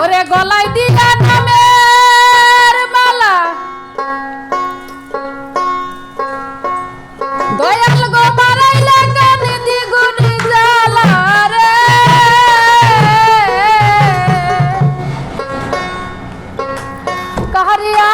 ওরে গলায় দিয়া নামের মালা। দয়াল গো মারাইলা কানে দ্বিগুণ জালা রে। কাহারিয়া